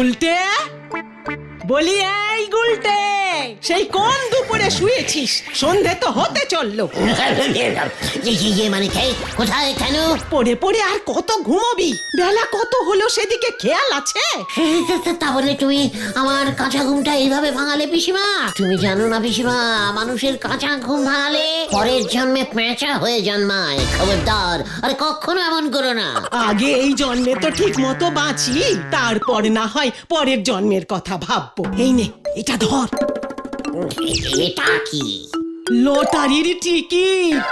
গুলটে? বলি এই গুলটে সেই কোন শুয়েছিস? সন্ধে তো হতে চলল। ইয়ে, ইয়ে, ইয়ে, মানে কোথায় কেন পড়ে পড়ে আর কত ঘুমোবি? বেলা কত হলো সেদিকে খেয়াল আছে? তাহলে তুমি আমার কাঁচা ঘুমটা এইভাবে ভাঙালে পিসিমা? তুমি জানো না পিসিমা মানুষের কাঁচা ঘুম ভাঙালে পরের জন্মে পেঁচা হয়ে জন্মায় খবরদার। আরে কখনো এমন করো না। আগে এই জন্মে তো ঠিক মতো বাঁচি তারপর না হয় পরের জন্মের কথা ভাববো। এই নে এটা ধর। এটা কি? লটারির টিকিট।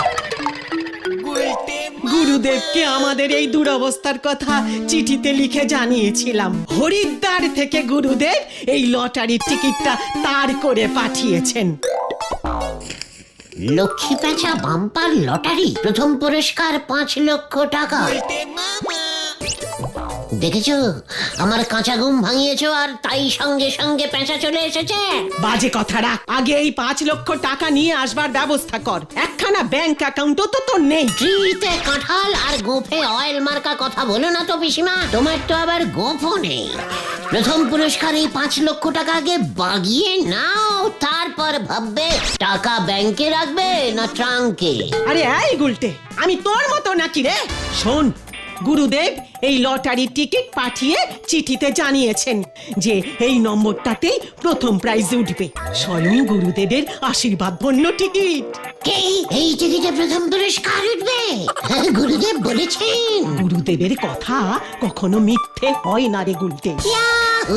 গুরুদেবকে আমাদের এই দুরবস্থার কথা চিঠিতে লিখে জানিয়েছিলাম। হরিদ্বার থেকে গুরুদেব এই লটারির টিকিটটা তার করে পাঠিয়েছেন। লক্ষ্মী পেঁচা বাম্পার লটারি প্রথম পুরস্কার পাঁচ লক্ষ টাকা। দেখেছ? আমার কাঁচা ঘুম ভাঙিয়েছো আর তাই সঙ্গে সঙ্গে পেঁচা চলে এসেছে। বাজে কথা রাখ। আগে এই পাঁচ লক্ষ টাকা নিয়ে আসবার ব্যবস্থা কর। একখানা ব্যাংক অ্যাকাউন্টও তো তোর নেই। ট্রিতে কাঁঠাল আর গোফে অয়েল মার্কা কথা বলো না তো পিসিমা। তোমার তো আবার গোফও নেই। প্রথম পুরস্কার এই পাঁচ লক্ষ টাকা আগে বাগিয়ে নাও তারপর ভাববে টাকা ব্যাংকে রাখবে না ট্রাঙ্কে। আরে এই গুলটে আমি তোর মতো নাকি রে? শোন গুরুদেব এই লটারির টিকিট পাঠিয়ে চিঠিতে জানিয়েছেন যে এই নম্বরটাতেই প্রথম প্রাইজ উঠবে। স্বয়ং গুরুদেবের আশীর্বাদ ধন্য টিকিট। কে এই টিকিটে প্রথম পুরস্কার উঠবে? হ্যাঁ, গুরুদেব বলেছেন। গুরুদেবের কথা কখনো মিথ্যে হয় না রে ইয়াহু!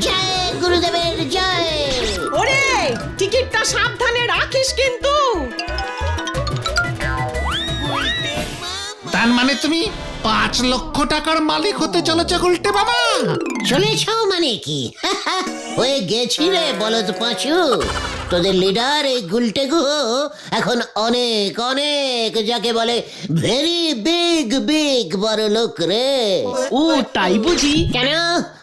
জয় গুরুদেবের জয়। ওরে টিকিটটা সাবধানে রাখিস কিন্তু। তার মানে তুমি পাঁচ লক্ষ টাকার মালিক হতে চলেছে উল্টে বাবা? চলেছ মানে কি? হয়ে গেছি রে বলদ পাঁচু। তোদের লিডার এই গুলটে গুহ এখন অনেক অনেক যাকে বলে ভেরি বিগ বিগ বড় লোক রে। ও তাই বুঝি? কেন?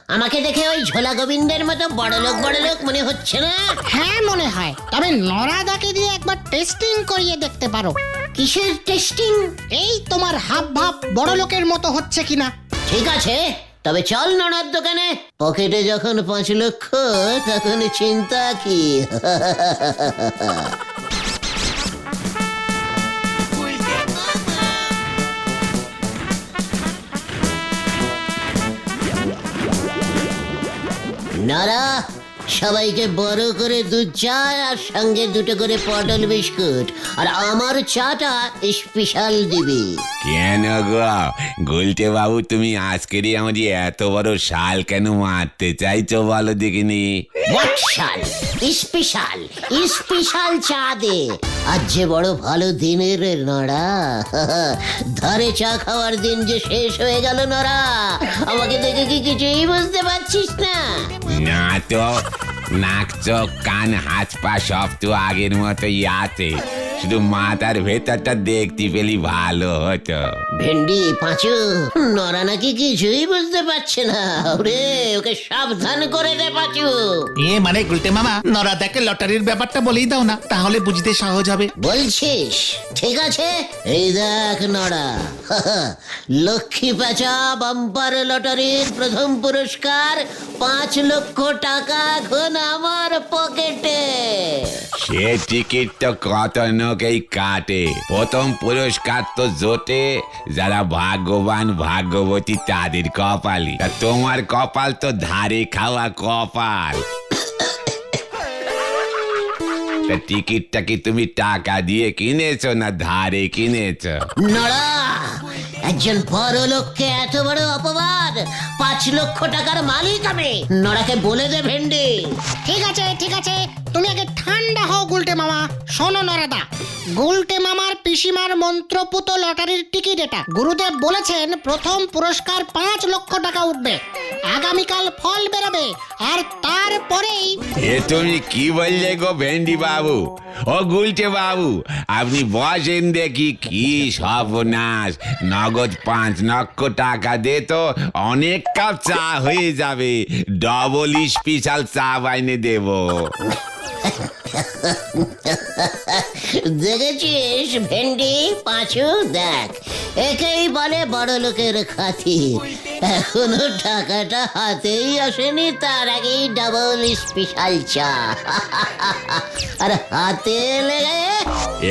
আমাকে দেখে ওই ঝোলা গোবিন্দের মতো বড় লোক বড় লোক মনে হচ্ছে না? হ্যাঁ মনে হয়। তবে নরাদাকে দিয়ে একবার টেস্টিং করিয়ে দেখতে পারো। কিসের টেস্টিং এই তোমার হাব ভাব বড় লোকের মতো হচ্ছে কিনা? ঠিক আছে, তবে চল নড়ার দোকানে। পকেটে যখন পাঁচ লক্ষ, তখন চিন্তা কি? নারা সবাইকে বড় করে দুধ চা আর সঙ্গে দুটো করে পটল বিস্কুট। আর আমার চাটা স্পেশাল দিবি। কেন গো? গুলটে বাবু তুমি আজকেরই আমাদের এত বড় শাল কেন মারতে চাইছো বলো দেখিনি? ওয়াটশাল স্পেশাল স্পেশাল চা দে। আজ যে বড় ভালো দিনের নড়া। ধারে চা খাওয়ার দিন যে শেষ হয়ে গেল নড়া। আমাকে দেখে কি কিছুই বুঝতে পারছিস না। না তো নাক, চোখ, কান, হাত, পা সব তো আগের মতোই আছে। শুধু মাথার ভেতরটা দেখতে পেলি ভালো হতো। ভেন্ডি পাঁচু নড়া নাকি কিছুই বুঝতে পারছে না। ওরে ওকে সাবধান করে দে পাঁচু। এ মানে গুলটে মামা নরাদাকে লটারির ব্যাপারটা বলেই দাও না তাহলে বুঝতে সহজ হবে। বলছিস? ঠিক আছে? এই দেখ নড়া লক্ষ্মী পেঁচা বাম্পার লটারির প্রথম পুরস্কার পাঁচ লক্ষ টাকা এখন আমার পকেটে। সে টিকিট তো কত লোকেই কাটে। প্রথম পুরস্কার তো জোটে যারা ভাগ্যবান ভাগ্যবতী তাদের কপালি। তা তোমার কপাল তো ধারে খাওয়া কপাল। তা টিকিটটা কি তুমি টাকা দিয়ে কিনেছো না ধারে কিনেছো? একজন বড় লোককে এত বড় অপবাদ! পাঁচ লক্ষ টাকার মালিক আমি। নড়াকে বলে দে ভেন্ডি। ঠিক আছে ঠিক আছে। তুমি আগে ঠান্ডা হও গুলটে মামা। শোনো নরাদা। গুলটে মামার পিসিমার মন্ত্রপুত লটারির টিকিট এটা। গুরুদেব বলেছেন প্রথম পুরস্কার পাঁচ লক্ষ টাকা উঠবে। আগামীকাল ফল বেরোবে। আর তারপরেই এ তুমি কি বললে গো ভেন্ডি বাবু? ও গুলটে বাবু আপনি বসেন দেখি কি সর্বনাশ। নগদ পাঁচ লক্ষ টাকা দে তো অনেক কাপ চা হয়ে যাবে। ডবল স্পেশাল চা বাইনে দেবো। দেখেছিস ভেন্ডি? পাঁচু দেখ। একেই বলে বড় লোকের খাতির এখনও টাকাটা হাতেই আসেনি তার আগেই ডাবল স্পেশাল চা। আর হাতে লেগে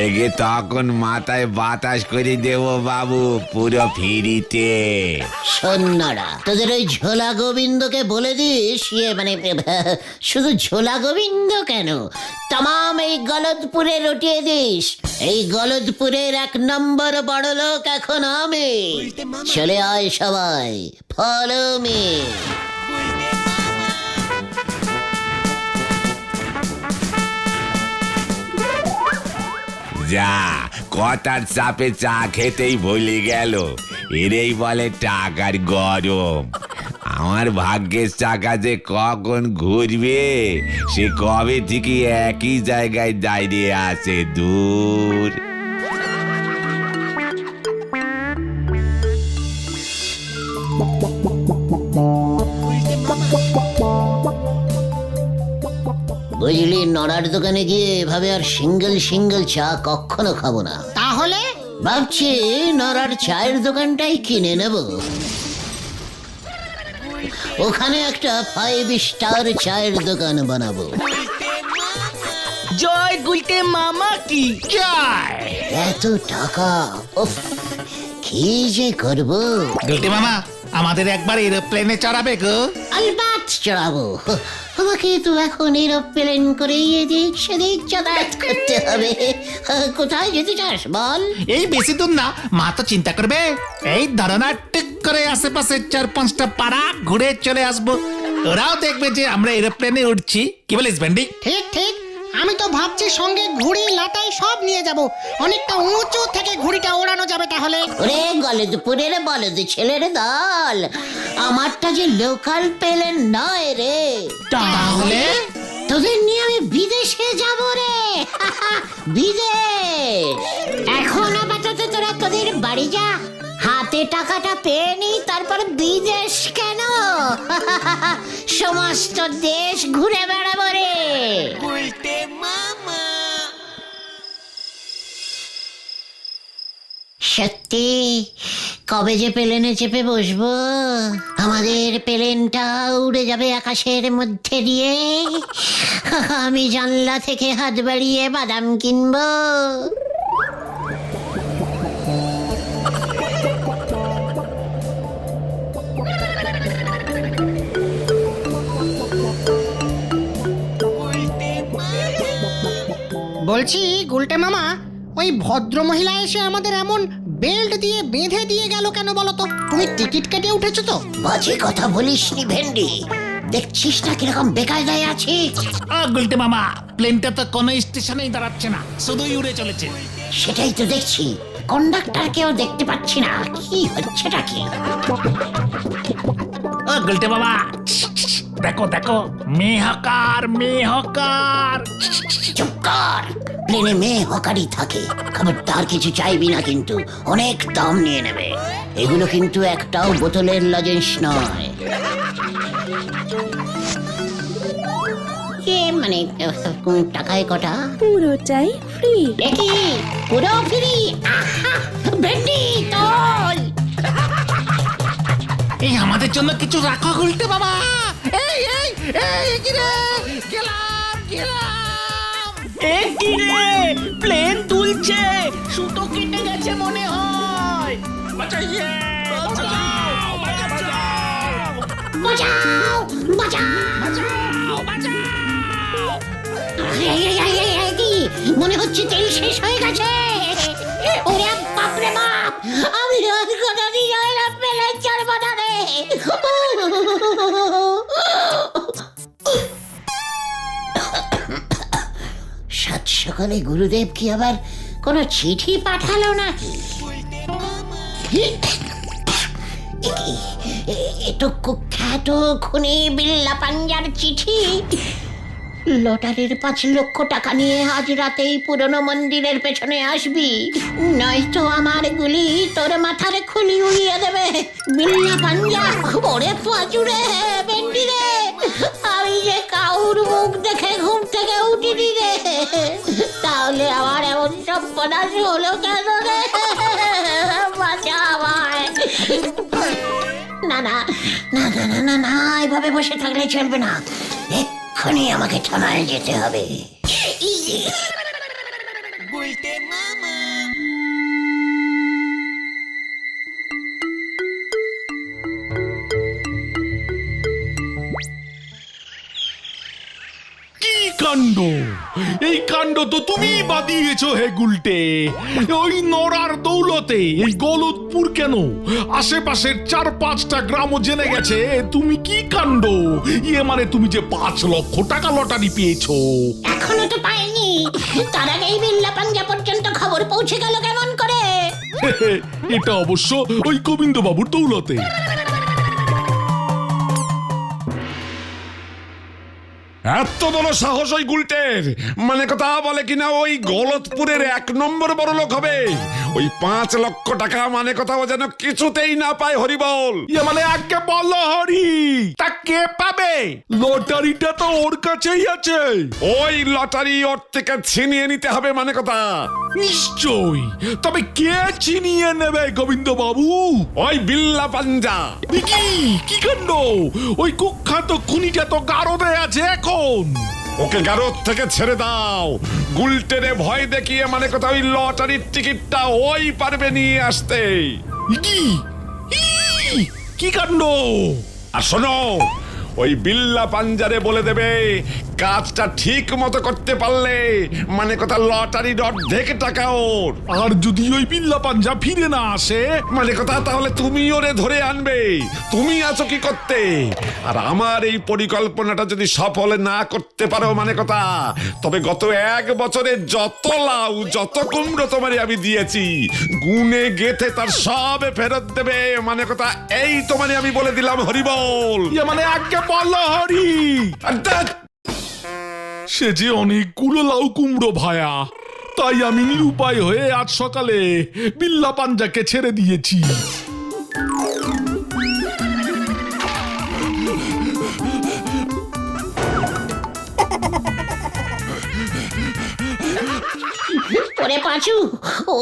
এগে তখন মাথায় বাতাস করে দেব বাবু পুরো ফিরিতে। সন্ন্যারা তোদের ওই ঝোলা গোবিন্দকে বলে দিস ইয়ে মানে শুধু ঝোলা গোবিন্দ কেন? তাম এই গলদপুরে রটিয়ে দিস এই গলদপুরের এক নম্বর বড় লোক এখন আমি চলে আয় সবাই ফলো মি যা কথার চাপে চা খেতেই ভুলে গেল। এরেই বলে টাকার গরম। আমার ভাগ্যের চাকা যে কখন ঘুরবে সে কবে থেকে একই জায়গায় দাঁড়িয়ে আছে দূর? বুঝলি নড়ার দোকানে গিয়ে এভাবে আর সিঙ্গেল সিঙ্গেল চা কখনো খাব না। তাহলে? ভাবছি নরার চায়ের দোকানটাই কিনে নেব। ওখানে একটা ফাইভ স্টার চায়ের দোকান বানাবো। জয় গুলতে মামা কি? জয়! এত টাকা উফ কি যে করব? গুলতে মামা আমাদের একবার এরোপ্লেনে চড়াবে গো। আলবাত চড়াবো। আমাকে তো এখন এরোপ্লেন করেই এদিক সেদিক যাতায়াত করতে হবে। কোথায় যেতে চাস বল। এই বেশি দূর না মা তো চিন্তা করবে। এই ধারণা টিক করে আশেপাশে চার পাঁচটা পাড়া ঘুরে চলে আসব। ওরাও দেখবে যে আমরা এরোপ্লেনে উঠছি। কি বলিস ভেন্ডি? ঠিক ঠিক। আমি তো ভাবছি সঙ্গে ঘুড়ি লাটাই সব নিয়ে যাব। অনেকটা উঁচু থেকে ঘুড়িটা ওড়ানো যাবে তাহলে। ওরে গলদপুরের বলদ ছেলের দল আমারটা যে লোকাল পেলেন নয় রে। তাহলে? তোদের নিয়ে আমি বিদেশে যাব রে। বিদেশ। এখন আপাতত তোরা তোদের বাড়ি যা। টাকাটা পেয়ে নি তারপর বিদেশ কেন? সমস্ত দেশ ঘুরে বেড়াবো রে। সত্যি? কবে যে প্লেনে চেপে বসবো? আমাদের প্লেনটা উড়ে যাবে আকাশের মধ্যে দিয়ে। আমি জানলা থেকে হাত বাড়িয়ে বাদাম কিনবো। বলছি গুলটে মামা ওই ভদ্র মহিলা এসে আমাদের এমন বেল্ট দিয়ে বেঁধে দিয়ে গেল কেন বলো তো? তুমি টিকিট কেটে উঠেছো তো? বাজে কথা বলিস নি ভেন্ডি। দেখছিস না কীরকম বেকায়দায় আছি? ও গুলটে মামা প্লেনটা তো কোনো স্টেশনেই দাঁড়াচ্ছে না শুধুই উড়ে চলেছে। সেটাই তো দেখছি কন্ডাক্টরকেও দেখতে পাচ্ছি না কি হচ্ছেটা কি? ও গুলটে মামা দেখো দেখো। মেহকার মেহকার। চুপ কর। প্লেনে মেয়ে হকারি থাকে। খবরদার কিছু চাইবি না কিন্তু। অনেক দাম নিয়ে নেবে। এগুলো কিন্তু একটাও বোতলের লজেন্স নয়। এ মানে আহ, টাকায় কটা? পুরোটাই ফ্রি। দেখি পুরো ফ্রি? আহা, ভেন্ডি তোল! এই আমাদের জন্য কিছু রাখো গুলটে মামা এই এই এই কি রে? গেলাম গেলাম। এ কি রে? প্লেন তুলছে। সুতো কেটে গেছে মনে হয়। বাঁচাইয়ে বাঁচাও বাঁচাও। বাঁচাও বাঁচাও এই, এই, এই, এই, এই, কি? মনে হচ্ছে তেল শেষ হয়ে গেছে। ওরে বাপরে বাপ! আমি আর পেলে না রে। সকালে গুরুদেব কি আবার কোনো চিঠি পাঠালো নাকি এ- এ- এ তো কুখ্যাত খুনি বিল্লা পাঞ্জার চিঠি লটারির পাঁচ লক্ষ টাকা নিয়ে আজ রাতেই পুরনো মন্দিরের পেছনে আসবি নয়তো আমার গুলি তোর মাথার খুলি উড়িয়ে দেবে বিল্লা পাঞ্জা ওরে পাচুরে বেন্ডি রে আমি যে কাউর মুখ দেখে ঘুম থেকে উঠিনি রে। তাহলে আমার এমন সব সর্বনাশ হলো কেন রে? না না না না না না এভাবে বসে থাকলে চলবে না। এক্ষুনি আমাকে থানায় যেতে হবে। কি তো তুমি বাদিয়েছ হে গুলটে। ওই নড়ার দৌলতে এই গলতপুর কেন? আশেপাশের চার পাঁচটা গ্রামও জেনে গেছে তুমি কি কাণ্ড? ইয়ে মানে তুমি যে পাঁচ লক্ষ টাকা লটারি পেয়েছ। এখনও তো পাইনি। তার আগেই বিল্লা পাঞ্জা পর্যন্ত খবর পৌঁছে গেল কেমন করে? এটা অবশ্য ওই গোবিন্দ বাবুর দৌলতে। এত বড় সাহস ওই গুলটের? মানে কথা বলে কিনা ওই গলতপুরের এক নম্বর বড় লোক হবে। ওই পাঁচ লক্ষ টাকা মানে কথা ও যেন কিছুতেই না পায় হরিবল। ইয়ে মানে আগে বলো হরি তা কে পাবে? লটারিটা তো ওর কাছেই আছে। ওই লটারি ওর থেকে ছিনিয়ে নিতে হবে মানে কথা। নিশ্চয়ই। তবে কে চিনিয়ে নেবে গোবিন্দ বাবু ওই বিল্লা পাঞ্জা। কি? কি কাণ্ড? ওই কুখ্যাত খুনিটা তো গারদে আছে এখন। ওকে গারদ থেকে ছেড়ে দাও। গুলটেনে ভয় দেখিয়ে মানে কথা ওই লটারির টিকিটটা ওই পারবে নিয়ে আসতে। কি কি কাণ্ড? আর শোনো ওই বিল্লা পাঞ্জারে বলে দেবে কাজটা ঠিক মতো করতে পারলে মানে কথা লটারির অর্ধেক টাকা ওর। আর যদি ওই বিল্লা পাঞ্জা ফিরে না আসে? মানে কথা তাহলে তুমি ওরে ধরে আনবে। তুমি আছো কি করতে? আর আমার এই পরিকল্পনাটা যদি সফল না করতে পারো মানে কথা তবে গত এক বছরে যত লাউ যত কুমড়ো তোমারে আমি দিয়েছি গুনে গেথে তার সব ফেরত দেবে। মানে কথা এই তোমারে আমি বলে দিলাম হরিবল। ইয়ে মানে আগে বলো হরি। সে যে অনেকগুলো লাউ কুমড়ো ভায়া তাই আমি নিরুপায় হয়ে আজ সকালে বিল্লা পাঞ্জাকে ছেড়ে দিয়েছি। ওরে পাঁচু ও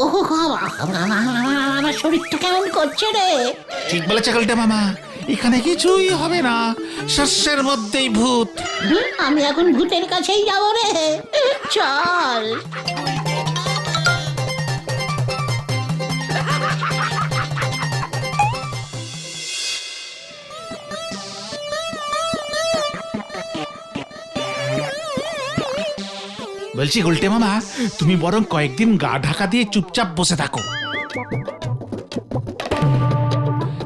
আমার শরীরটা কেমন করছে রে? ঠিক বলেছে গলটে মামা। এখানে কিছুই হবে না। শস্যের মধ্যেই ভূত। আমি এখন ভূতের কাছেই যাব রে। চল। বলছি উল্টে মামা তুমি বরং কয়েকদিন গা ঢাকা দিয়ে চুপচাপ বসে থাকো।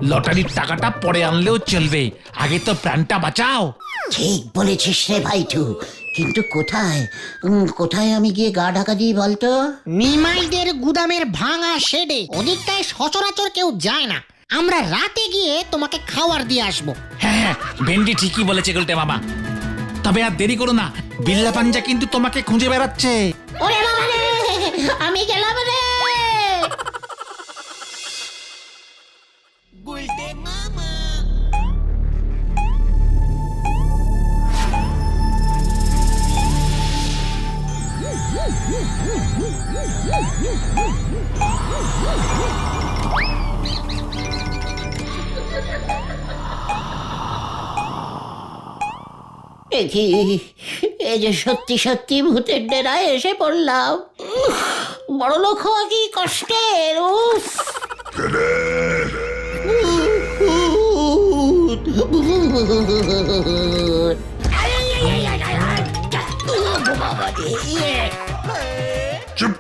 লটারির টাকাটা পরে আনলেও চলবে। আগে তো প্রাণটা বাঁচাও। ঠিক বলেছিস রে ভাইটু। কিন্তু কোথায়? উম, কোথায় আমি গিয়ে গা ঢাকা দিই বলতো? নিমাইদের গুদামের ভাঙা শেডে ওদিকটায় সচরাচর কেউ যায় না। আমরা রাতে গিয়ে তোমাকে খাবার দিয়ে আসব। হ্যাঁ হ্যাঁ ভেন্ডি ঠিকই বলেছে গুলটে মামা। তবে আর দেরি করো না বিল্লা পাঞ্জা কিন্তু তোমাকে খুঁজে বেড়াচ্ছে। ওরে বাবা রে আমি গেলাম রে। এই যে সত্যি সত্যি ভূতের ডেরায় এসে পড়লাম বড় লোক হওয়া কি কষ্টের উফ।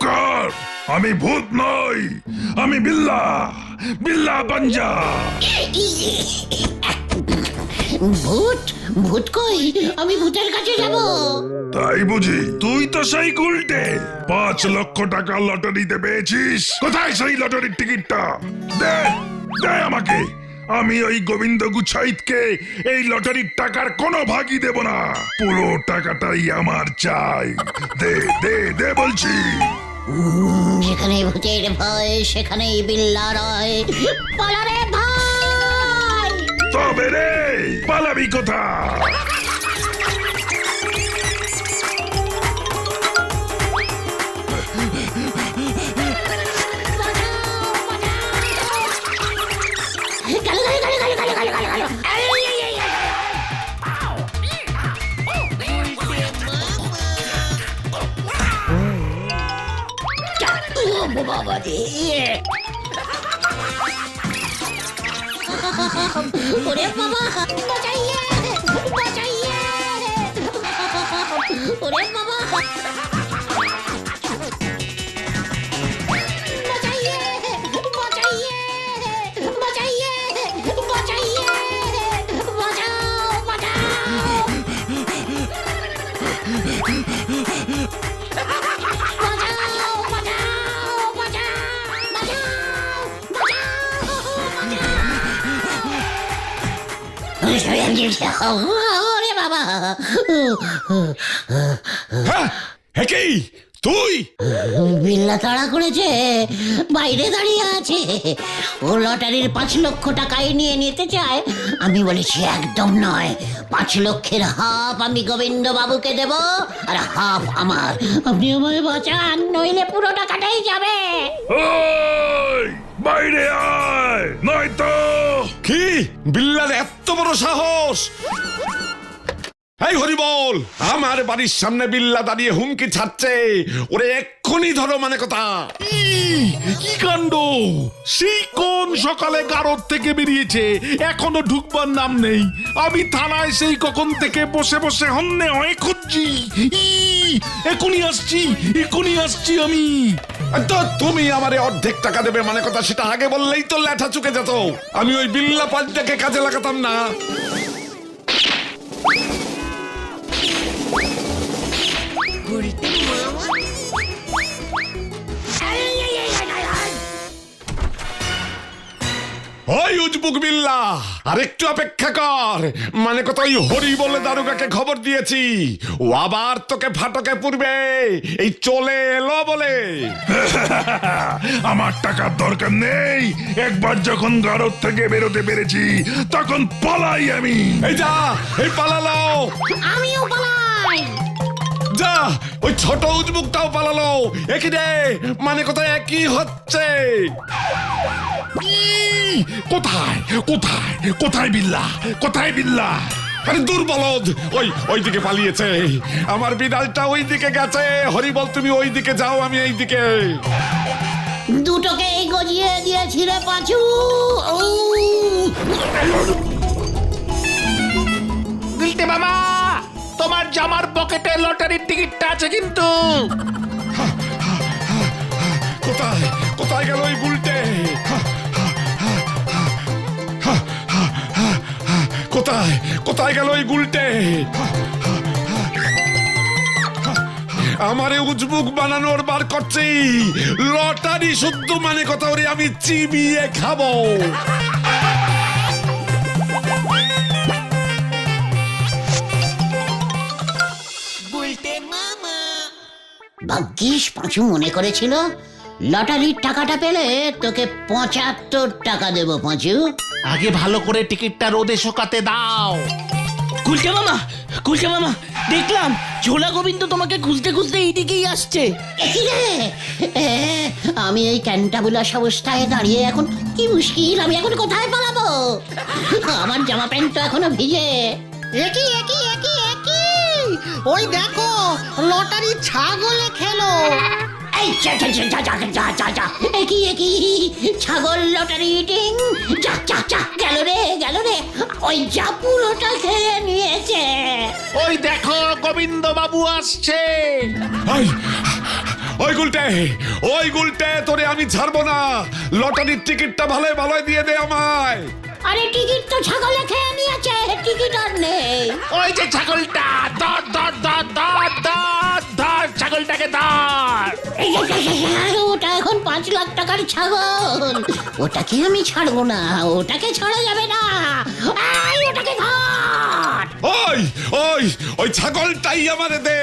চুপ কর আমি ভূত নই আমি বিল্লা বিল্লা পাঞ্জা। ভূত? ভূত কই? আমি ভূতের কাছে যাব। তাই বুঝি তুই তো সেই গুলটে পাঁচ লক্ষ টাকা লটারিতে পেয়েছিস। কোথায় সেই লটারির টিকিটটা? দে দে আমাকে। আমি ওই গোবিন্দ গুছাইতকে এই লটারির টাকার কোনো ভাগই দেব না। পুরো টাকাটাই আমার চাই। দে দে দে বলছি। যেখানে ভূতের ভয় সেখানেই বিল্লা রয় ভাই! তবে রে পালাবি কোথা ওরে বাবা। ওরে বাবা হ্যাঁ হে কি? তুই? বিল্লা তাড়া করেছে বাইরে দাঁড়িয়ে আছে। ও লটারির পাঁচ লক্ষ টাকাই নিয়ে নিতে চায়। আমি বলেছি একদম নয়। পাঁচ লক্ষের হাফ আমি গোবিন্দ বাবুকে দেব আর হাফ আমার। আপনি আমায় বাঁচান নইলে পুরো টাকাটাই যাবে। বাইরে আয় নয়তো। কি? বিল্লার এত বড় সাহস! এই হরি বল আমার বাড়ির সামনে বিল্লা দাঁড়িয়ে হুমকি ছাড়ছে। ওরে এক্ষুনি ধরো মানে কথা। কি কাণ্ড? সেই কোন সকালে গারদ থেকে বেরিয়েছে? এখনও ঢুকবার নাম নেই। আমি থানায় সেই কখন থেকে বসে বসে হন্যে হয়ে খুঁজছি। এখনই আসছি এখনই আসছি আমি। তো তুমি আমারে অর্ধেক টাকা দেবে মানে কথা, সেটা আগে বললেই তো ল্যাঠা চুকে যেত। আমি ওই বিল্লা পাঁচটাকে কাজে লাগাতাম না। ওই উজবুক বিল্লা আর একটু অপেক্ষা কর। মানে ওই হরি বলে দারুগাকে খবর দিয়েছি। ও আবার তোকে ফাটকে পুরবে। এই চলে এলো বলে। আমার টাকার দরকার নেই। একবার যখন গারদ থেকে বেরোতে পেরেছি তখন পলাই আমি। এই যা এই পালালো আমিও পালাই। যা ওই ছোট উজবুকটাও পালালো। একই রে মানে কোথায় একই হচ্ছে। কোথায়? কোথায়? কোথায় বিল্লা? কোথায় বিল্লা? আরে দুর্বলদ ওই ওই দিকে পালিয়েছে। আমার বিড়ালটা ওই দিকে গেছে। হরি বল তুমি ওই দিকে যাও আমি এই দিকে দুটোকেই গজিয়ে দিয়েছি রে পাঁচু। গুলটে মামা তোমার জামার পকেটে লটারির টিকিটটা আছে কিন্তু। কোথায়? কোথায় গেল ওই গুলটে কোথায়? কোথায় গেল ওই গুলটে? আমারে উজবুক বানানোর বার করছি। লটারি শুদ্ধ মানে কথা ওরে আমি চিবিয়ে খাব। ভাগ্যিস পাঁচু মনে করেছিল লটারির টাকাটা পেলে তোকে পঁচাত্তর টাকা দেবো পাঁচু। আগে ভালো করে টিকিটটা রোদে শোকাতে দাও। কুলটে মামা কুলটে মামা দেখলাম ঝোলা গোবিন্দ তোমাকে খুঁজতে খুঁজতে এইদিকেই আসছে। এই রে, এ, আমি এই ক্যান্টাবুলাস অবস্থায় দাঁড়িয়ে এখন কি মুশকিল? আমি এখন কোথায় পালাবো? আমার জামা প্যান্ট তো এখনও ভিজে। একই একই একই একই ওই দেখো লটারি ছাগলে খেলো। ছাগল লটারি যা যা যা গেল রে গেল রে। ওই যা পুরোটা খেয়ে নিয়েছে। ওই দেখো গোবিন্দ বাবু আসছে। ওই গুলটে ওই গুলটে তোরে আমি ছাড়বো না। লটারির টিকিটটা ভালো ভালো দিয়ে দে আমায়। আরে টিকিট তো ছাগলে খেয়ে নিয়েছে টিকিট আর নেই। ওই যে ছাগলটা দর দর দর দর দর। ছাগলটাকে ধর। ওটা এখন পাঁচ লাখ টাকার ছাগল। ওটাকে আমি ছাড়বো না ওটাকে ছাড়া যাবে না। ওটাকে ধর। ওই ওই ওই ছাগলটাই আমাদের দে।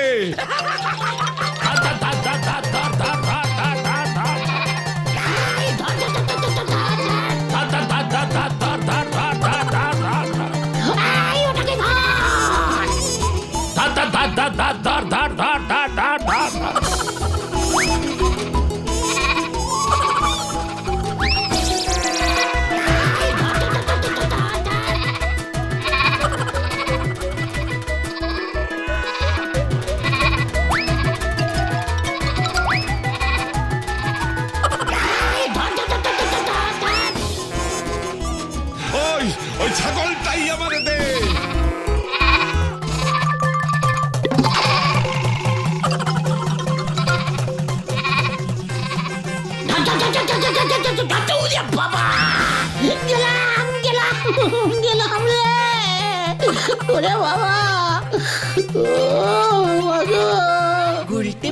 গুলতে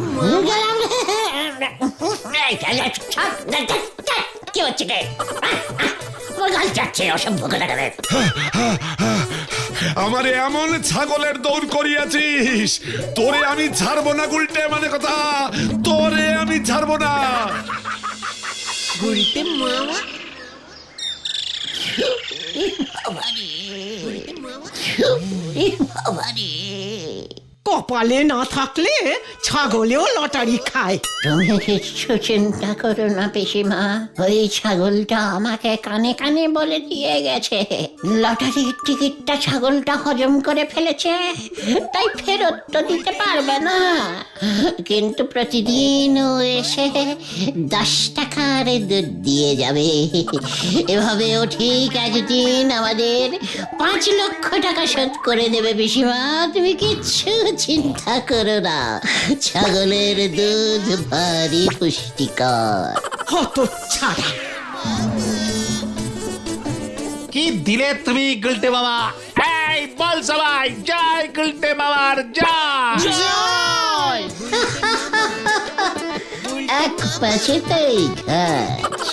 কি হচ্ছে কে আমারে এমন ছাগলের দৌড় করিয়াছিস তোরে আমি ছাড়বো না গুলটে মানে কথা তোরে আমি ছাড়বো না। গুলটে মা বাবা রে বাবা রে কপালে না থাকলে ছাগলেও লটারি খায়। তুমি কিচ্ছু চিন্তা করো না, পিসিমা। ওই ছাগলটা আমাকে কানে কানে বলে দিয়ে গেছে। লটারির টিকিটটা ছাগলটা হজম করে ফেলেছে, তাই ফেরত তো দিতে পারবে না। কিন্তু প্রতিদিন ও এসে দশ টাকার দুধ দিয়ে যাবে। এভাবে ও ঠিক একদিন আমাদের পাঁচ লক্ষ টাকা শোধ করে দেবে, পিসিমা। তুমি কিচ্ছু চিন্তা করো না। ছাগলের দুধ ভারী পুষ্টিকর। হত ছাড়া। কি দিলে তুমি গুলটে মামা? এই বল সবাই। জয় গুলটে মামার জয়। এক প্যাচেতেই ঘাস